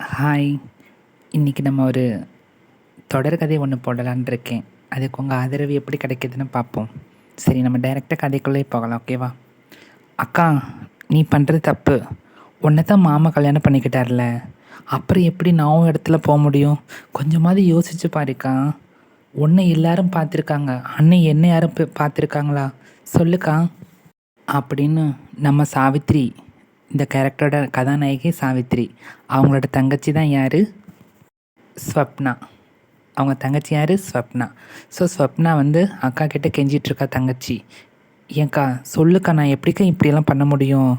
Hi இன்றைக்கி நம்ம ஒரு தொடர் கதை ஒன்று போடலான்னு இருக்கேன். அதுக்கு உங்கள் ஆதரவு எப்படி கிடைக்குதுன்னு பார்ப்போம். சரி நம்ம டைரெக்டாக கதைக்குள்ளே போகலாம் ஓகேவா அக்கா நீ பண்ணுறது தப்பு. உன்னை தான் மாமா கல்யாணம் பண்ணிக்கிட்டார்ல. அப்புறம் எப்படி நான் இடத்துல போக முடியும்? கொஞ்சமாவது யோசிச்சு பாருக்கா. உன்னை எல்லாரும் பார்த்துருக்காங்க. அண்ணன் என்ன யாரும் பார்த்துருக்காங்களா? சொல்லுக்கா. அப்படின்னு நம்ம சாவித்ரி இந்த கேரக்டரோட கதாநாயகி சாவித்ரி. அவங்களோட தங்கச்சி தான் யார்? ஸ்வப்னா. அவங்க தங்கச்சி யார்? ஸ்வப்னா. ஸோ ஸ்வப்னா வந்து அக்கா கிட்டே கெஞ்சிட்டு தங்கச்சி. ஏன்க்கா சொல்லுக்கா நான் எப்படிக்கா இப்படியெல்லாம் பண்ண முடியும்?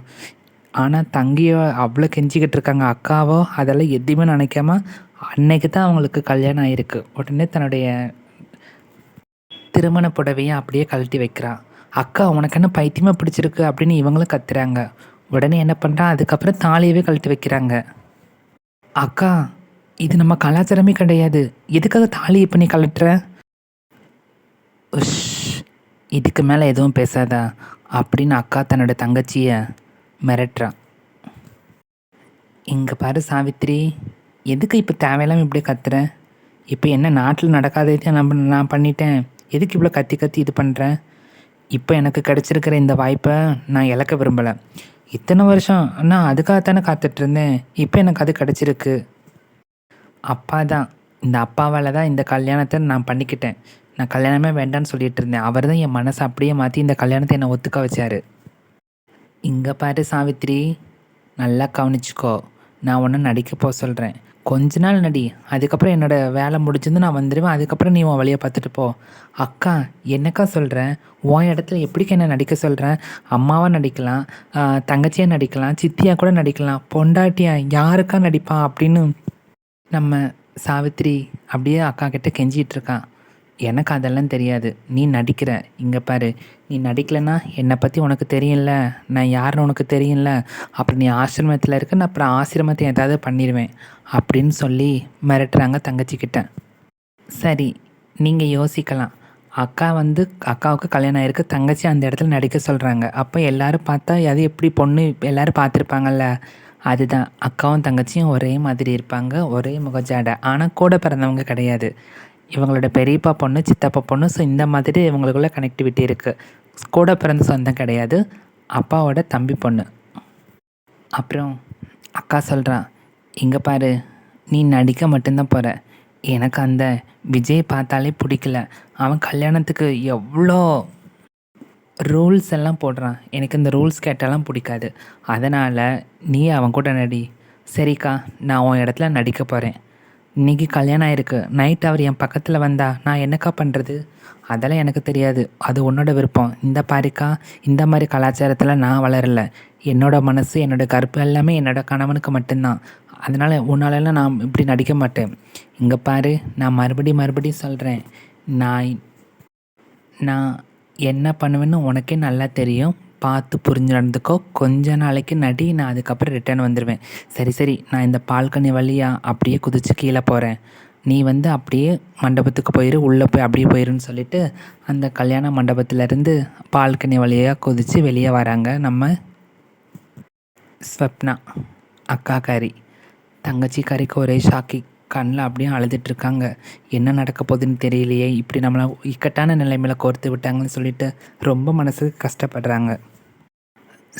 ஆனால் தங்கியோ அவ்வளோ கெஞ்சிக்கிட்டு இருக்காங்க. அக்காவோ அதெல்லாம் எதுவுமே நினைக்காம அன்னைக்கு தான் அவங்களுக்கு கல்யாணம் ஆயிருக்கு. உடனே தன்னுடைய திருமண புடவையை அப்படியே கழட்டி வைக்கிறான் அக்கா உனக்கு என்ன பைத்தியமாக பிடிச்சிருக்கு அப்படின்னு இவங்களும் கத்துறாங்க. உடனே என்ன பண்ணுறான் அதுக்கப்புறம் தாலியவே கழட்டி வைக்கிறாங்க. அக்கா இது நம்ம கலாச்சாரமே கிடையாது. எதுக்காக தாலி இப்போ நீ கழட்டுற? உஷ் இதுக்கு மேலே எதுவும் பேசாதா? அப்படின்னு அக்கா தன்னோட தங்கச்சியை மிரட்டுறா. இங்கே பாரு சாவித்ரி எதுக்கு இப்போ தேவையில்லாமல் இப்படி கத்துற? இப்போ என்ன நாட்டில் நடக்காததை நான் நான் பண்ணிட்டேன். எதுக்கு இவ்வளோ கத்தி கத்தி இது பண்ணுறேன் இப்போ எனக்கு கிடச்சிருக்கிற இந்த வாய்ப்பை நான் இழக்க விரும்பலை. இத்தனை வருஷம் நான் அதுக்காகத்தானே காத்துட்டு இருந்தேன் இப்போ எனக்கு அது கிடச்சிருக்கு. அப்பா தான் இந்த அப்பாவால் தான் இந்த கல்யாணத்தை நான் பண்ணிக்கிட்டேன். நான் கல்யாணமே வேண்டான்னு சொல்லிட்டு இருந்தேன் அவர் தான் என் மனசை அப்படியே மாற்றி இந்த கல்யாணத்தை என்னை ஒத்துக்க வச்சார். இங்கே பாரு சாவித்ரி நல்லா கவனிச்சிக்கோ. நான் ஒன்று நடிக்க போக சொல்கிறேன் கொஞ்ச நாள் நடி. அதுக்கப்புறம் என்னோட வேலை முடிஞ்சிருந்து நான் வந்துடுவேன் அதுக்கப்புறம் நீ உன் வழியை பார்த்துட்டு போ. அக்கா என்னக்கா சொல்கிறேன் உன் இடத்துல எப்படிக்கா என்ன நடிக்க சொல்கிறேன் அம்மாவாக நடிக்கலாம் தங்கச்சியாக நடிக்கலாம் சித்தியாக கூட நடிக்கலாம் பொண்டாட்டியா யாருக்கா நடிப்பா அப்படின்னு நம்ம சாவித்ரி அப்படியே அக்கா கிட்ட கெஞ்சிகிட்ருக்கான் எனக்கு அதெல்லாம் தெரியாது. நீ நடிக்கிற. இங்கே பாரு. நீ நடிக்கலைன்னா என்னை பற்றி உனக்கு தெரியும்ல? நான் யாருன்னு உனக்கு தெரியும்ல? அப்புறம் நீ ஆசிரமத்தில் இருக்க நான் அப்புறம் ஆசிரமத்தை ஏதாவது பண்ணிடுவேன் அப்படின்னு சொல்லி மிரட்டுறாங்க தங்கச்சிக்கிட்ட. சரி நீங்கள் யோசிக்கலாம். அக்கா வந்து அக்காவுக்கு கல்யாணம் ஆயிருக்கு. தங்கச்சி அந்த இடத்துல நடிக்க சொல்கிறாங்க அப்போ எல்லாரும் பார்த்தா அது எப்படி பொண்ணு எல்லோரும் பார்த்துருப்பாங்கல்ல? அதுதான். அக்காவும் தங்கச்சியும் ஒரே மாதிரி இருப்பாங்க. ஒரே முகஜாடை. ஆனால் கூட பிறந்தவங்க கிடையாது. இவங்களோட பெரியப்பா பொண்ணு சித்தப்பா பொண்ணு ஸோ இந்த மாதிரி இவங்களுக்குள்ள கனெக்டிவிட்டி இருக்குது கூட பிறந்த சொந்தம் கிடையாது. அப்பாவோட தம்பி பொண்ணு. அப்புறம் அக்கா சொல்கிறான் இங்கே பாரு நீ நடிக்க மட்டும்தான் போகிற எனக்கு அந்த விஜய் பார்த்தாலே பிடிக்கல. அவன் கல்யாணத்துக்கு எவ்வளோ ரூல்ஸ் எல்லாம் போடுறான். எனக்கு இந்த ரூல்ஸ் கேட்டாலாம் பிடிக்காது. அதனால் நீ அவன் கூட நடி. சரிக்கா நான் உன் இடத்துல நடிக்க போகிறேன் இன்னைக்கு கல்யாணம் ஆயிருக்கு. நைட் அவர் என் பக்கத்தில் வந்தா நான் என்னக்கா பண்ணுறது அதெல்லாம் எனக்கு தெரியாது. அது உன்னோட விருப்பம். இந்த பாரிக்கா இந்த மாதிரி கலாச்சாரத்தில் நான் வளரல. என்னோட மனசு என்னோட கருப்பு எல்லாமே என்னோட கணவனுக்கு மட்டும்தான். அதனால் உன்னாலெல்லாம் நான் இப்படி நடிக்க மாட்டேன். இங்கே பாரு நான் மறுபடியும் மறுபடியும் சொல்கிறேன் நான் நான் என்ன பண்ணுவேன்னு உனக்கே நல்லா தெரியும். பார்த்து புரிஞ்சு நடந்துக்கோ. கொஞ்ச நாளைக்கு நடி நான் அதுக்கப்புறம் ரிட்டர்ன் வந்துடுவேன் சரி சரி நான் இந்த பால்கனி வழியாக அப்படியே குதிச்சு கீழே போகிறேன் நீ வந்து அப்படியே மண்டபத்துக்கு போயிரு உள்ளே போய் அப்படியே போயிருன்னு சொல்லிட்டு அந்த கல்யாண மண்டபத்திலேருந்து பால்கனி வழியாக குதித்து வெளியே வராங்க நம்ம ஸ்வப்னா அக்கா கறி. தங்கச்சி கறிக்கு ஒரே ஷாக்கிங் கண்ணில் அப்படியே அழுதுட்டு இருக்காங்க என்ன நடக்க போகுதுன்னு தெரியலையே. இப்படி நம்மளை இக்கட்டான நிலைமையில கோர்த்து விட்டாங்கன்னு சொல்லிட்டு ரொம்ப மனசுக்கு கஷ்டப்படுறாங்க.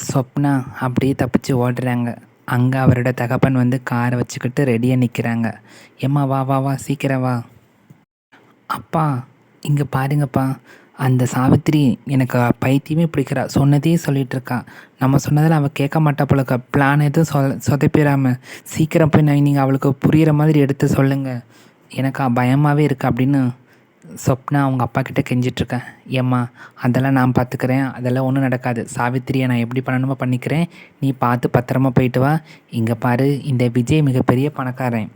சொப்னா அப்படியே தப்பிச்சு ஓடுறாங்க. அங்கே அவரோட தகப்பன் வந்து காரை வச்சுக்கிட்டு ரெடியாக நிற்கிறாங்க ஏம்மா வா வா வா சீக்கிரம் வா. அப்பா இங்கே பாருங்கப்பா. அந்த சாவித்திரி எனக்கு பைத்தியமே பிடிக்கிறா. சொன்னதே சொல்லிகிட்ருக்கா நம்ம சொன்னதில் அவள் கேட்க மாட்டா போலக்க. பிளான் எதுவும் சொ சொதப்பிடாம சீக்கிரம் போய் நான் நீங்கள் அவளுக்கு புரிகிற மாதிரி எடுத்து சொல்லுங்கள் எனக்கு பயமாகவே இருக்குது அப்படின்னு சொப்னா அவங்க அப்பா கிட்ட கெஞ்சிட்ருக்கேன். ஏம்மா அதெல்லாம் நான் பார்த்துக்கிறேன் அதெல்லாம் ஒன்றும் நடக்காது. சாவித்திரியை நான் எப்படி பண்ணணுமோ பண்ணிக்கிறேன்? நீ பார்த்து பத்திரமா போயிட்டு வா. இங்கே பாரு இந்த விஜய் மிகப்பெரிய பணக்காரன்.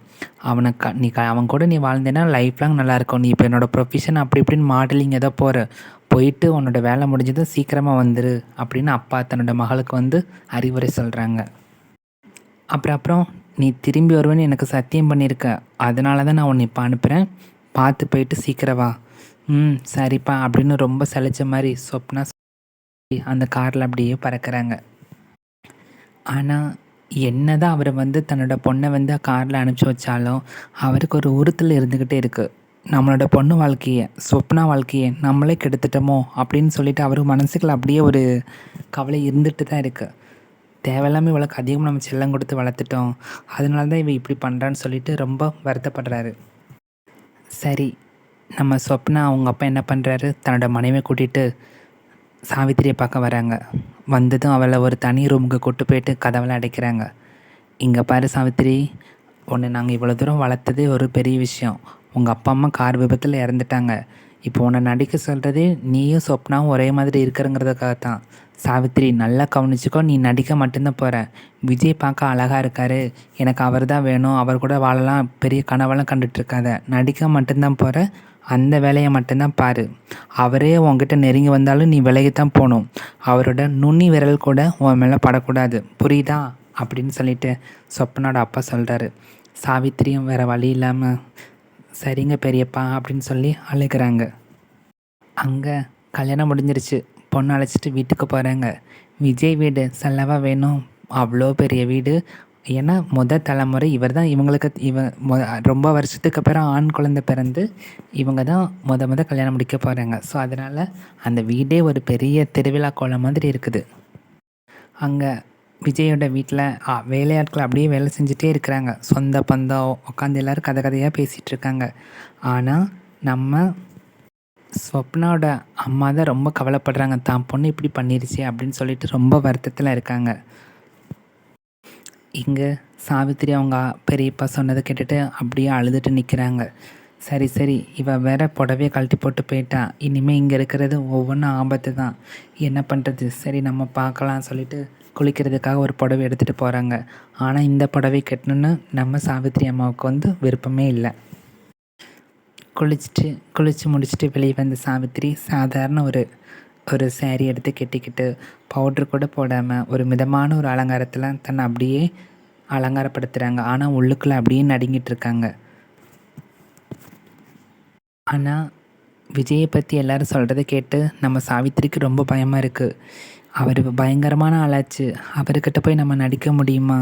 அவனை க நீ க அவன் கூட நீ வாழ்ந்தேன்னா லைஃப் லாங் நல்லாயிருக்கும் நீ இப்போ என்னோடய ப்ரொஃபஷன் அப்படி இப்படின்னு மாடலிங் ஏதோ போகிற போயிட்டு உன்னோட வேலை முடிஞ்சதும் சீக்கிரமாக வந்துரு அப்படின்னு அப்பா தன்னோட மகளுக்கு வந்து அறிவுரை சொல்கிறாங்க அப்புறம் அப்புறம் நீ திரும்பி வருவேன்னு எனக்கு சத்தியம் பண்ணியிருக்க அதனால தான் நான் உன்னை இப்போ அனுப்புகிறேன் பார்த்து போயிட்டு சீக்கிரம் வா. ம் சரிப்பா அப்படின்னு ரொம்ப சலிச்ச மாதிரி சொப்னா அந்த காரில் அப்படியே பறக்கிறாங்க. ஆனால் என்ன தான் அவர் வந்து தன்னோட பொண்ணை வந்து காரில் அனுப்பிச்சி வச்சாலும் அவருக்கு ஒரு உறுத்தல் இருந்துக்கிட்டே இருக்குது நம்மளோட பொண்ணு வாழ்க்கையை சொப்னா வாழ்க்கையை நம்மளே கெடுத்துட்டோமோ அப்படின்னு சொல்லிட்டு அவர் மனசுக்குள்ள அப்படியே ஒரு கவலை இருந்துட்டு தான் இருக்குது தேவையில்லாமல் இவளுக்கு அதிகமாக நம்ம செல்லம் கொடுத்து வளர்த்துட்டோம். அதனால தான் இவ இப்படி பண்ணுறான்னு சொல்லிட்டு ரொம்ப வருத்தப்படுறாரு. சரி நம்ம சொப்னா அவங்க அப்பா என்ன பண்ணுறாரு தன்னோட மனைவியை கூட்டிகிட்டு சாவித்திரியை பார்க்க வராங்க. வந்ததும் அவளை ஒரு தனி ரூமுக்கு கூட்டு போயிட்டு கதவெல்லாம் அடைக்கிறாங்க. இங்கே பாரு சாவித்திரி உன்னை நாங்கள் இவ்வளோ தூரம் வளர்த்ததே ஒரு பெரிய விஷயம். உங்கள் அப்பா அம்மா கார் விபத்தில் இறந்துட்டாங்க. இப்போ உன்னை நடிக்க சொல்கிறதே நீயும் சொப்னாவும் ஒரே மாதிரி இருக்கிறங்கிறதுக்காக தான் சாவித்திரி நல்லா கவனிச்சுக்கோ நீ நடிக்க மட்டும்தான் போகிற விஜய் பார்க்க அழகாக இருக்காரு. எனக்கு அவர் தான் வேணும். அவர் கூட வாழலாம். பெரிய கனவெல்லாம் கண்டுட்ருக்காத நடிக்க மட்டும்தான் போகிற அந்த வேலையை மட்டும்தான் பாரு. அவரே உன்கிட்ட நெருங்கி வந்தாலும் நீ விலகித்தான் போகணும். அவரோட நுண்ணி விரல் கூட உன் மேலே படக்கூடாது. புரியுதா? அப்படின்னு சொல்லிட்டு சொப்பனோட அப்பா சொல்கிறாரு சாவித்திரியும் வேறு வழி இல்லாமல் சரிங்க பெரியப்பா அப்படின்னு சொல்லி அழுகிறாங்க. அங்கே கல்யாணம் முடிஞ்சிருச்சு. பொண்ணை அழைச்சிட்டு வீட்டுக்கு போகிறாங்க விஜய் வீடு செல்லவா வேணும். அவ்வளோ பெரிய வீடு. ஏன்னா முத தலைமுறை இவர் தான் இவங்களுக்கு இவ மொ ரொம்ப வருஷத்துக்கு அப்புறம் ஆண் குழந்தை பிறந்து இவங்க தான் முத முத கல்யாணம் முடிக்க போகிறாங்க ஸோ அதனால் அந்த வீடே ஒரு பெரிய திருவிழா கோலம் மாதிரி இருக்குது. அங்கே விஜயோட வீட்டில் வேலையாட்கள் அப்படியே வேலை செஞ்சுட்டே இருக்கிறாங்க. சொந்த பந்தம் உட்காந்து எல்லோரும் கதை கதையாக பேசிகிட்டு இருக்காங்க. ஆனால் நம்ம ஸ்வப்னாவோட அம்மா தான் ரொம்ப கவலைப்படுறாங்க. தான் பொண்ணு இப்படி பண்ணிருச்சு அப்படின்னு சொல்லிட்டு ரொம்ப வருத்தத்தில் இருக்காங்க. இங்கே சாவித்திரி அவங்க பெரியப்பா சொன்னதை கேட்டுட்டு அப்படியே அழுதுட்டு நிற்கிறாங்க சரி சரி இவள் வேற புடவையை கழட்டி போட்டு போயிட்டா. இனிமேல் இங்கே இருக்கிறது ஒவ்வொன்றும் ஆபத்து தான். என்ன பண்ணுறது சரி நம்ம பார்க்கலாம் சொல்லிட்டு குளிக்கிறதுக்காக ஒரு புடவை எடுத்துகிட்டு போகிறாங்க ஆனால் இந்த புடவை கட்டணுன்னு நம்ம சாவித்திரி அம்மாவுக்கு வந்து விருப்பமே இல்லை. குளிச்சுட்டு குளித்து முடிச்சுட்டு வெளியே வந்த சாவித்திரி சாதாரண ஒரு ஒரு சேரீ எடுத்து கட்டிக்கிட்டு பவுட்ரு கூட போடாமல் ஒரு மிதமான ஒரு அலங்காரத்தில் தன்னை அப்படியே அலங்காரப்படுத்துகிறாங்க ஆனால் உள்ளுக்குள்ளே அப்படியே நடுங்கிட்டு இருக்காங்க. ஆனால் விஜயை பற்றி எல்லோரும் சொல்கிறத கேட்டு நம்ம சாவித்திரிக்கு ரொம்ப பயமாக இருக்குது அவர் பயங்கரமான ஆளாச்சு. அவர்கிட்ட போய் நம்ம நடிக்க முடியுமா?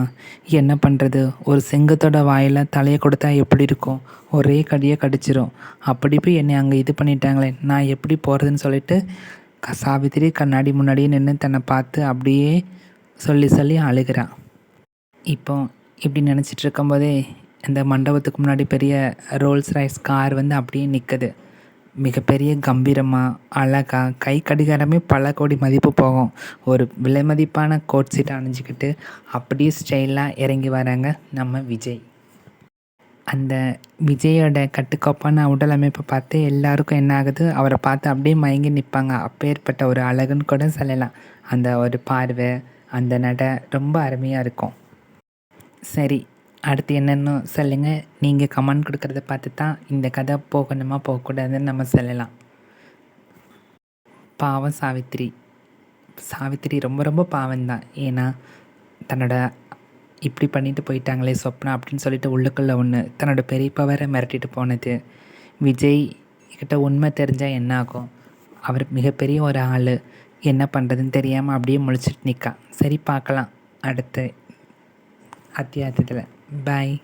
என்ன பண்ணுறது ஒரு சிங்கத்தோட வாயில் தலையை கொடுத்தா எப்படி இருக்கும்? ஒரே கடியை கடிச்சிரும். அப்படி போய் என்னை அங்கே இது பண்ணிட்டாங்களே நான் எப்படி போகிறதுன்னு சொல்லிட்டு சாவித்திரி கண்ணாடி முன்னாடியே நின்று தன்னை பார்த்து அப்படியே சொல்லி சொல்லி அழுகிறான் இப்போ இப்படி நினச்சிட்டு இருக்கும்போதே இந்த மண்டபத்துக்கு முன்னாடி பெரிய ரோல்ஸ் ரைஸ் கார் வந்து அப்படியே நிற்குது மிகப்பெரிய கம்பீரமாக அழகாக கை கடிகாரமே பல கோடி மதிப்பு போகும். ஒரு விலை மதிப்பான கோட் சீட் அணிஞ்சிக்கிட்டு அப்படியே ஸ்டைலாக இறங்கி வராங்க நம்ம விஜய். அந்த விஜயோட கட்டுக்கோப்பான உடல் அமைப்பை பார்த்து எல்லாருக்கும் என்ன ஆகுது? அவரை பார்த்து அப்படியே மயங்கி நிற்பாங்க அப்பேற்பட்ட ஒரு அழகுன்னு கூட சொல்லலாம். அந்த ஒரு பார்வை அந்த நடை ரொம்ப அருமையாக இருக்கும். சரி அடுத்து என்னென்னு சொல்லுங்கள் நீங்கள் கமெண்ட் கொடுக்குறத பார்த்து தான் இந்த கதை போகணுமா போகக்கூடாதுன்னு நம்ம சொல்லலாம். பாவம் சாவித்திரி. சாவித்திரி ரொம்ப ரொம்ப பாவம் தான் ஏன்னா தன்னோட இப்படி பண்ணிட்டு போயிட்டாங்களே சொப்னா அப்படின்னு சொல்லிட்டு உள்ளுக்குள்ளே ஒன்று தன்னோட பெரியப்பா வேற மிரட்டிட்டு போனது. விஜய் கிட்ட உண்மை தெரிஞ்சால் என்ன ஆகும்? அவர் மிகப்பெரிய ஒரு ஆள். என்ன பண்ணுறதுன்னு தெரியாமல் அப்படியே முழிச்சிட்டு நிற்கா சரி பார்க்கலாம். அடுத்து அத்தியாயத்தில். Bye.